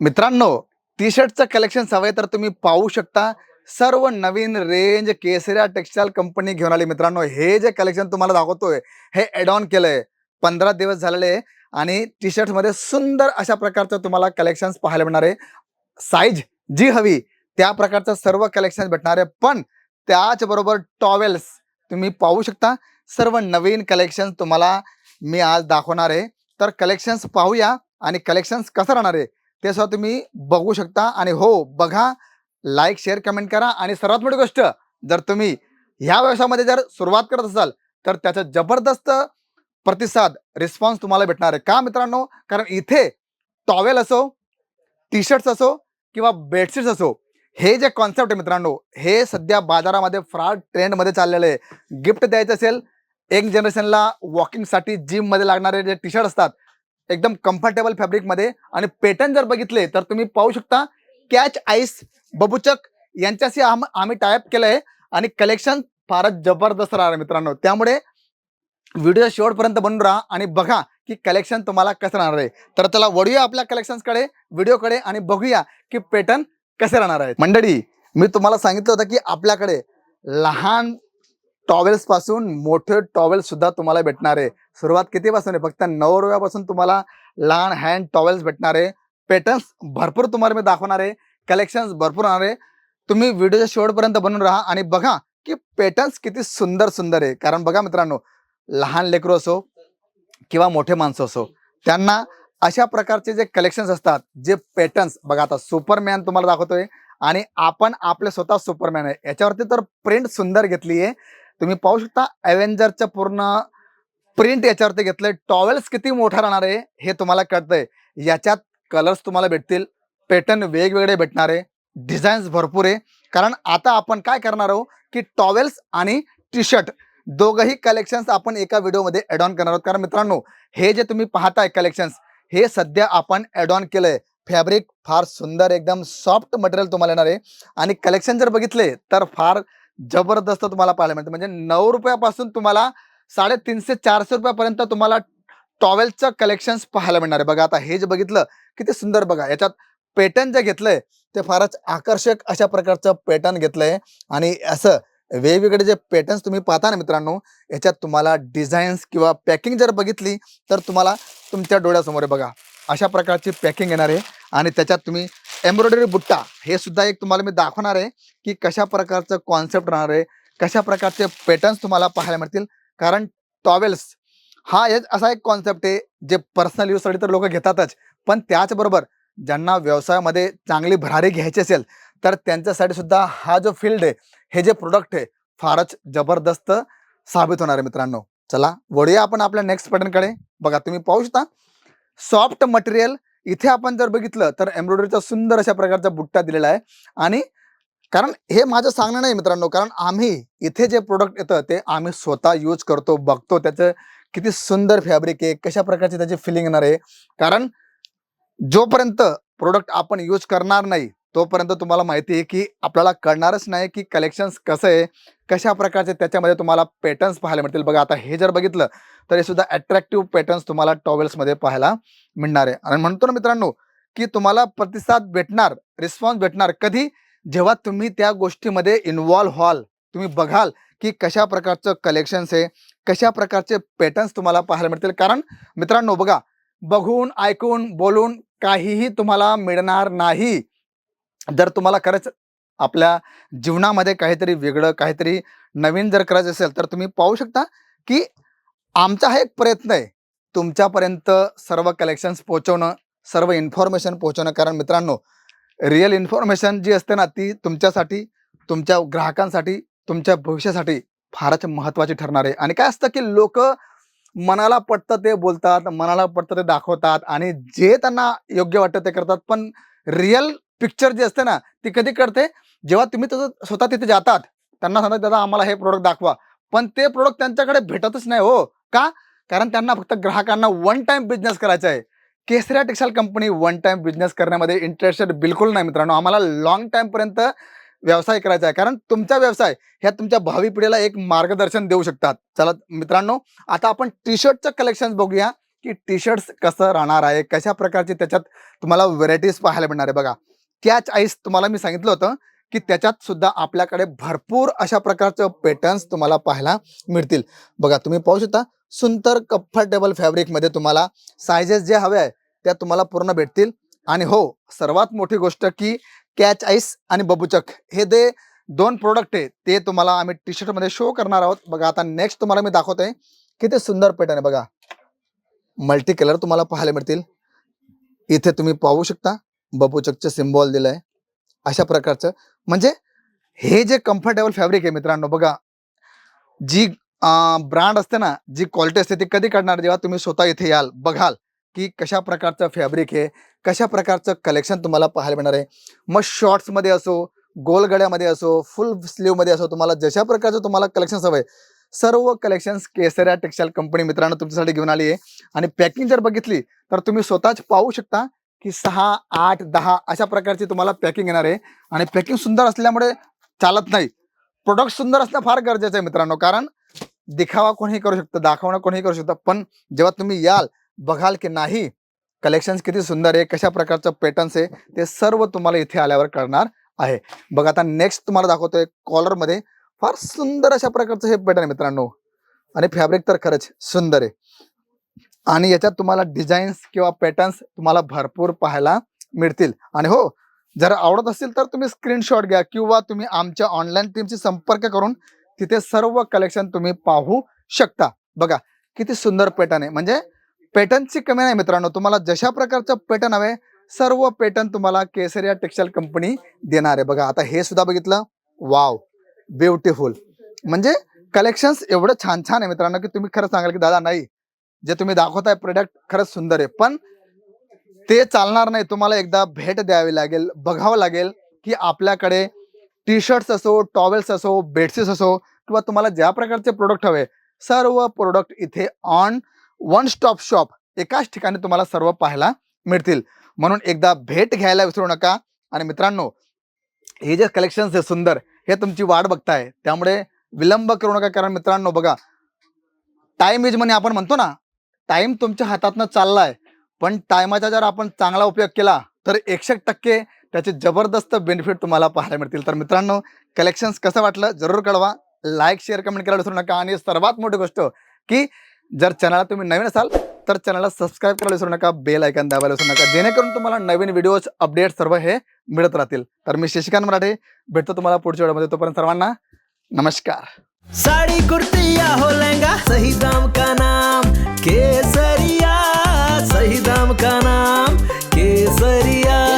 मित्रांनो T शर्टचं collection हवंय तर तुम्ही पाहू शकता. सर्व नवीन रेंज केसऱ्या टेक्सटाईल कंपनी घेऊन आली मित्रांनो. हे जे कलेक्शन तुम्हाला दाखवतोय हे ॲड ऑन केलंय. पंधरा दिवस झालेले आहे आणि टी शर्टमध्ये सुंदर अशा प्रकारचं तुम्हाला कलेक्शन पाहायला मिळणार आहे. साईज जी हवी त्या प्रकारचं सर्व कलेक्शन भेटणार आहे. पण त्याचबरोबर टॉवेल्स तुम्ही पाहू शकता. सर्व नवीन कलेक्शन तुम्हाला मी आज दाखवणार आहे. तर कलेक्शन्स पाहूया आणि कलेक्शन्स कसं राहणार आहे? ते सुद्धा तुम्ही बघू शकता. आणि हो बघा लाईक शेअर कमेंट करा. आणि सर्वात मोठी गोष्ट जर तुम्ही ह्या व्यवसायामध्ये जर सुरुवात करत असाल तर त्याचा जबरदस्त प्रतिसाद रिस्पॉन्स तुम्हाला भेटणार आहे. का मित्रांनो? कारण इथे टॉवेल असो टी शर्ट्स असो किंवा बेडशीट्स असो हे जे कॉन्सेप्ट आहे मित्रांनो हे सध्या बाजारामध्ये फ्रॉड ट्रेंडमध्ये चाललेलं आहे. गिफ्ट द्यायचं असेल एक जनरेशनला वॉकिंगसाठी जिममध्ये लागणारे जे टी शर्ट असतात एकदम कम्फर्टेबल फॅब्रिकमध्ये आणि पेटर्न जर बघितले तर तुम्ही पाहू शकता कॅच आईस बबुचक यांच्याशी आम आम्ही टायअप केलं आहे आणि कलेक्शन फारच जबरदस्त राहणार आहे मित्रांनो. त्यामुळे व्हिडिओ शेवटपर्यंत बनून राहा आणि बघा की कलेक्शन तुम्हाला कसं राहणार आहे. तर चला वळूया आपल्या कलेक्शन्सकडे व्हिडिओकडे आणि बघूया की पॅटर्न कसे राहणार आहेत. मंडळी मी तुम्हाला सांगितलं होतं की आपल्याकडे लहान टॉवेल्सपासून मोठे टॉवेल सुद्धा तुम्हाला भेटणार आहे. सुरुवात कितीपासून आहे? फक्त नऊ रुपयापासून तुम्हाला लहान हँड टॉवेल्स भेटणार आहे. पॅटर्न्स भरपूर तुम्हाला मी दाखवणार आहे. कलेक्शन्स भरपूर होणार आहे. तुम्ही व्हिडिओच्या शेवटपर्यंत बनून राहा आणि बघा की पॅटर्न्स किती सुंदर सुंदर आहे. कारण बघा मित्रांनो लहान लेकरू असो किंवा मोठे माणसं असो त्यांना अशा प्रकारचे जे कलेक्शन्स असतात जे पॅटर्न्स बघा आता सुपरमॅन तुम्हाला दाखवतोय. आणि आपण आपले स्वतः सुपरमॅन आहे. याच्यावरती तर प्रिंट सुंदर घेतली आहे तुम्ही पाहू शकता अव्हेंजरचं पूर्ण प्रिंट याच्यावरती घेतलंय. टॉवेल्स किती मोठा राहणार आहे हे तुम्हाला कळतंय. याच्यात कलर्स तुम्हाला भेटतील. पॅटर्न वेगवेगळे भेटणार आहे. डिझाईन्स भरपूर आहे. कारण आता आपण काय करणार आहोत की टॉवेल्स आणि टी शर्ट दोघंही कलेक्शन्स आपण एका व्हिडिओमध्ये ॲड ऑन करणार आहोत. कारण मित्रांनो हे जे तुम्ही पाहताय कलेक्शन्स हे सध्या आपण ॲड ऑन केलंय. फॅब्रिक फार सुंदर एकदम सॉफ्ट मटेरियल तुम्हाला येणार आहे. आणि कलेक्शन जर बघितले तर फार जबरदस्त तुम्हाला पाहायला मिळतं. म्हणजे नऊ रुपयापासून तुम्हाला साडेतीनशे चारशे रुपयापर्यंत तुम्हाला टॉवेलचं कलेक्शन्स पाहायला मिळणार आहे. बघा आता हे जे बघितलं किती सुंदर बघा. याच्यात पॅटर्न जे घेतलंय ते फारच आकर्षक अशा प्रकारचं पॅटर्न घेतलंय. आणि असं वेगवेगळे जे पॅटर्न्स तुम्ही पाहता ना मित्रांनो याच्यात तुम्हाला डिझाईन्स किंवा पॅकिंग जर बघितली तर तुम्हाला तुमच्या डोळ्यासमोर बघा. अशा प्रकारची पॅकिंग येणार आहे. आणि त्याच्यात तुम्ही एम्ब्रॉयडरी बुट्टा हे सुद्धा एक तुम्हाला मी दाखवणार आहे की कशा प्रकारचं कॉन्सेप्ट राहणार आहे कशा प्रकारचे पॅटर्न्स तुम्हाला पाहायला मिळतील. कारण टॉवेल्स हा एक असा एक कॉन्सेप्ट आहे जे पर्सनल यूजसाठी तर लोक घेतातच. पण त्याचबरोबर ज्यांना व्यवसायामध्ये चांगली भरारी घ्यायची असेल तर त्यांच्यासाठी सुद्धा हा जो फील्ड आहे हे जे प्रोडक्ट आहे फारच जबरदस्त साबित होणार आहे मित्रांनो. चला वळूया आपण आपल्या नेक्स्ट पॅटर्नकडे बघा तुम्ही पाहू शकता. सॉफ्ट मटेरियल इथे आपण जर बघितलं तर एम्ब्रॉयडरीचा सुंदर अशा प्रकारचा बुट्टा दिलेला आहे. आणि कारण हे माझं सांगणं नाही मित्रांनो कारण आम्ही इथे जे प्रोडक्ट येतं ते आम्ही स्वतः यूज करतो बघतो. त्याचं किती सुंदर फॅब्रिक आहे कशा प्रकारची त्याची फिलिंग येणार आहे. कारण जोपर्यंत प्रोडक्ट आपण यूज करणार नाही तोपर्यंत तुम्हाला माहिती आहे की आपल्याला कळणारच नाही की कलेक्शन्स कसं आहे कशा प्रकारचे त्याच्यामध्ये तुम्हाला पॅटर्न्स पाहायला मिळतील. बघा आता हे जर बघितलं तर हे सुद्धा अट्रॅक्टिव्ह पॅटर्न्स तुम्हाला टॉवेल्समध्ये पाहायला मिळणार आहे. आणि म्हणतो ना मित्रांनो की तुम्हाला प्रतिसाद भेटणार रिस्पॉन्स भेटणार कधी? जेव्हा तुम्ही त्या गोष्टीमध्ये इन्वॉल्व्ह व्हाल तुम्ही बघाल की कशा प्रकारचं कलेक्शन्स आहे कशा प्रकारचे पॅटर्न्स तुम्हाला पाहायला मिळतील. कारण मित्रांनो बघा बघून ऐकून बोलून काहीही तुम्हाला मिळणार नाही. जर तुम्हाला खरंच आपल्या जीवनामध्ये काहीतरी वेगळं काहीतरी नवीन जर करायचं असेल तर तुम्ही पाहू शकता की आमचा हा एक प्रयत्न आहे. तुमच्यापर्यंत सर्व कलेक्शन्स पोहोचवणं सर्व इन्फॉर्मेशन पोहोचवणं. कारण मित्रांनो रिअल इन्फॉर्मेशन जी असते ना ती तुमच्यासाठी तुमच्या ग्राहकांसाठी तुमच्या भविष्यासाठी फारच महत्त्वाची ठरणार आहे. आणि काय असतं की लोक मनाला पटतं ते बोलतात मनाला पटतं ते दाखवतात आणि जे त्यांना योग्य वाटतं ते करतात. पण रिअल पिक्चर जी असते ना ती कधी करते? जेव्हा तुम्ही तसं स्वतः तिथे जातात त्यांना सांगतात दादा आम्हाला हे प्रोडक्ट दाखवा. पण ते प्रोडक्ट त्यांच्याकडे भेटतच नाही हो. का? कारण त्यांना फक्त ग्राहकांना वन टाइम बिझनेस करायचा आहे. केसऱ्या textile company one time business करण्यामध्ये इंटरेस्टेड बिलकुल नाही मित्रांनो. आम्हाला लॉंग टाइमपर्यंत व्यवसाय करायचा आहे. कारण तुमचा व्यवसाय ह्या तुमच्या भावी पिढीला एक मार्गदर्शन देऊ शकतात. चला मित्रांनो आता आपण टी शर्टचं कलेक्शन बघूया की टी शर्ट्स कसं राहणार आहे कशा प्रकारचे त्याच्यात तुम्हाला व्हरायटीज पाहायला मिळणार आहे. बघा कॅच आईस तुम्हाला मी सांगितलं होतं. की त्याच्यात सुद्धा आपल्याकडे भरपूर अशा प्रकारचे पॅटर्न्स तुम्हाला पाहायला मिळतील. बघा तुम्ही पाहू शकता सुंदर कम्फर्टेबल फॅब्रिकमध्ये तुम्हाला सायझेस जे हवे आहे त्या तुम्हाला पूर्ण भेटतील. आणि हो सर्वात मोठी गोष्ट की कॅच आईस आणि बबूचक हे जे दोन प्रोडक्ट आहे ते तुम्हाला आम्ही टी शर्टमध्ये शो करणार आहोत. बघा आता नेक्स्ट तुम्हाला मी दाखवतोय किती सुंदर पॅटर्न आहे बघा. मल्टी कलर तुम्हाला पाहायला मिळतील. इथे तुम्ही पाहू शकता बबूचकचे सिम्बॉल दिलं आहे अशा प्रकारचं. म्हणजे हे जे कम्फर्टेबल फॅब्रिक आहे मित्रांनो बघा. जी ब्रँड असते ना जी क्वालिटी असते ती कधी काढणार? जेव्हा तुम्ही स्वतः इथे याल बघाल की कशा प्रकारचं फॅब्रिक आहे कशा प्रकारचं कलेक्शन तुम्हाला पाहायला मिळणार आहे. मग शॉर्ट्समध्ये असो गोलगड्यामध्ये असो फुल स्लीवमध्ये असो तुम्हाला जशा प्रकारचं तुम्हाला कलेक्शन हवं आहे सर्व कलेक्शन्स केसऱ्या टेक्स्टाईल कंपनी मित्रांनो तुमच्यासाठी घेऊन आली आहे. आणि पॅकिंग जर बघितली तर तुम्ही स्वतःच पाहू शकता की सहा आठ दहा अशा प्रकारची तुम्हाला पॅकिंग येणार आहे. आणि पॅकिंग सुंदर असल्यामुळे चालत नाही. प्रोडक्ट सुंदर असणं फार गरजेचं आहे मित्रांनो कारण दिखावा कोणीही करू शकतं दाखवणं कोणीही करू शकतं पण जेव्हा तुम्ही याल बघाल की नाही कलेक्शन्स किती सुंदर आहे कशा प्रकारचं पॅटर्न्स आहे ते सर्व तुम्हाला इथे आल्यावर कळणार आहे. बघा आता नेक्स्ट तुम्हाला दाखवतोय कॉलरमध्ये फार सुंदर अशा प्रकारचं हे पॅटर्न आहे मित्रांनो. आणि फॅब्रिक तर खरंच सुंदर आहे. आणि याच्यात तुम्हाला डिझाईन्स किंवा पॅटर्न्स तुम्हाला भरपूर पाहायला मिळतील. आणि हो जर आवडत असेल तर तुम्ही स्क्रीनशॉट घ्या किंवा तुम्ही आमच्या ऑनलाईन टीमशी संपर्क करून तिथे सर्व कलेक्शन तुम्ही पाहू शकता. बघा किती सुंदर पॅटर्न आहे. म्हणजे पॅटर्नची कमी नाही मित्रांनो तुम्हाला जशा प्रकारचं पॅटर्न हवे सर्व पॅटर्न तुम्हाला केसरिया टेक्स्टाईल कंपनी देणार आहे. बघा आता हे सुद्धा बघितलं. वाव ब्युटिफुल म्हणजे कलेक्शन्स एवढं छान छान आहे मित्रांनो की तुम्ही खरं सांगाल की दादा नाही जे तुम्ही दाखवताय प्रोडक्ट खरंच सुंदर आहे. पण ते चालणार नाही. तुम्हाला एकदा भेट द्यावी लागेल बघावं लागेल की आपल्याकडे टी शर्ट्स असो टॉवेल्स असो बेडशीट्स असो किंवा तुम्हाला ज्या प्रकारचे प्रोडक्ट हवे सर्व प्रोडक्ट इथे ऑन वन स्टॉप शॉप एकाच ठिकाणी तुम्हाला सर्व पाहायला मिळतील. म्हणून एकदा भेट घ्यायला विसरू नका. आणि मित्रांनो हे जे कलेक्शन्स आहे सुंदर हे तुमची वाट बघताय. त्यामुळे विलंब करू नका. कारण मित्रांनो बघा टाइम इज मनी आपण म्हणतो ना टाइम तुमच्या हातातनं चाललाय. पण टायमाचा जर आपण चांगला उपयोग केला तर एकशे टक्के त्याचे जबरदस्त बेनिफिट तुम्हाला पाहायला मिळतील. तर मित्रांनो कलेक्शन्स कसं वाटलं जरूर कळवा. लाईक शेअर कमेंट करायला विसरू नका. आणि सर्वात मोठी गोष्ट की जर चॅनलला तुम्ही नवीन असाल तर चॅनलला सबस्क्राईब करायला विसरू नका. बेल ऐकन दाबायला विसरू नका. जेणेकरून तुम्हाला नवीन व्हिडिओज अपडेट सर्व हे मिळत राहतील. तर मी शशिकांत मराठे भेटतो तुम्हाला पुढच्या वेळेमध्ये तोपर्यंत सर्वांना नमस्कार. साड़ी कुर्तिया हो लहंगा सही दाम का नाम केसरिया सही दाम का नाम केसरिया।